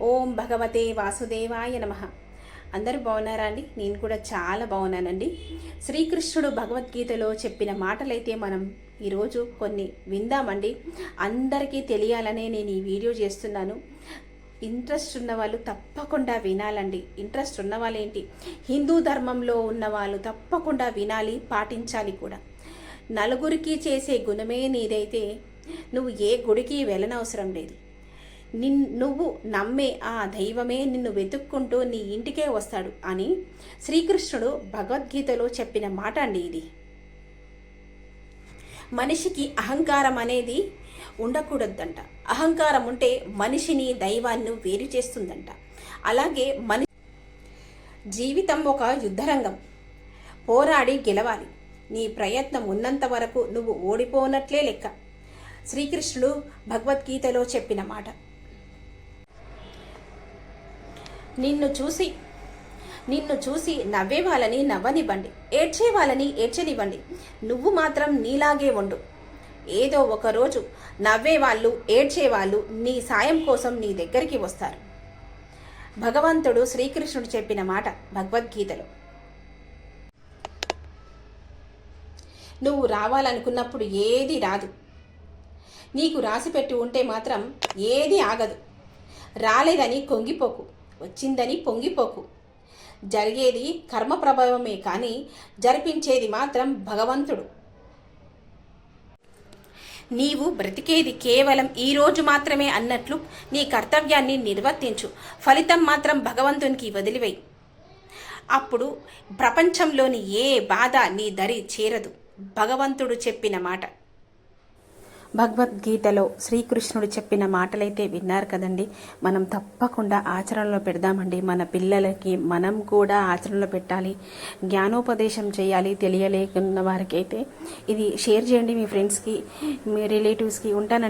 ఓం భగవతే వాసుదేవాయ నమ. అందరూ బాగున్నారా అండి? నేను కూడా చాలా బాగున్నానండి. శ్రీకృష్ణుడు భగవద్గీతలో చెప్పిన మాటలైతే మనం ఈరోజు కొన్ని విందామండి. అందరికీ తెలియాలనే నేను ఈ వీడియో చేస్తున్నాను. ఇంట్రెస్ట్ ఉన్న వాళ్ళు తప్పకుండా వినాలండి. ఇంట్రెస్ట్ ఉన్న వాళ్ళేంటి హిందూ ధర్మంలో ఉన్న వాళ్ళు తప్పకుండా వినాలి పాటించాలి కూడా. నలుగురికి చేసే గుణమే నీదైతే నువ్వు ఏ గుడికి వెళ్ళనవసరం లేదు. నిన్ నువ్వు నమ్మే ఆ దైవమే నిన్ను వెతుక్కుంటూ నీ ఇంటికే వస్తాడు అని శ్రీకృష్ణుడు భగవద్గీతలో చెప్పిన మాట అండి ఇది. మనిషికి అహంకారం అనేది ఉండకూడదంట. అహంకారం ఉంటే మనిషిని దైవాన్ని వేరు చేస్తుందంట. అలాగే మని జీవితం ఒక యుద్ధరంగం. పోరాడి గెలవాలి. నీ ప్రయత్నం ఉన్నంత వరకు నువ్వు ఓడిపోనట్లే లెక్క. శ్రీకృష్ణుడు భగవద్గీతలో చెప్పిన మాట. నిన్ను చూసి నిన్ను చూసి నవ్వే వాళ్ళని నవ్వనివ్వండి. ఏడ్చే వాళ్ళని ఏడ్చనివ్వండి. నువ్వు మాత్రం నీలాగే ఉండు. ఏదో ఒకరోజు నవ్వే వాళ్ళు ఏడ్చే వాళ్ళు నీ సాయం కోసం నీ దగ్గరికి వస్తారు. భగవంతుడు శ్రీకృష్ణుడు చెప్పిన మాట భగవద్గీతలో. నువ్వు రావాలనుకున్నప్పుడు ఏది రాదు. నీకు రాసిపెట్టి ఉంటే మాత్రం ఏది ఆగదు. రాలేదని కొంగిపోకు. వచ్చిందని పొంగిపోకు. జరిగేది కర్మ ప్రభావమే కానీ జరిపించేది మాత్రం భగవంతుడు. నీవు బ్రతికేది కేవలం ఈ రోజు మాత్రమే అన్నట్లు నీ కర్తవ్యాన్ని నిర్వర్తించు. ఫలితం మాత్రం భగవంతునికి వదిలివేయి. అప్పుడు ప్రపంచంలోని ఏ బాధ నీ దరి చేరదు. భగవంతుడు చెప్పిన మాట. భగవద్గీతలో శ్రీకృష్ణుడు చెప్పిన మాటలైతే విన్నారు కదండి. మనం తప్పకుండా ఆచరణలో పెడదామండి. మన పిల్లలకి మనం కూడా ఆచరణలో పెట్టాలి. జ్ఞానోపదేశం చేయాలి తెలియలేకున్న వారికి అయితే ఇది షేర్ చేయండి మీ ఫ్రెండ్స్కి మీ రిలేటివ్స్కి. ఉంటానండి.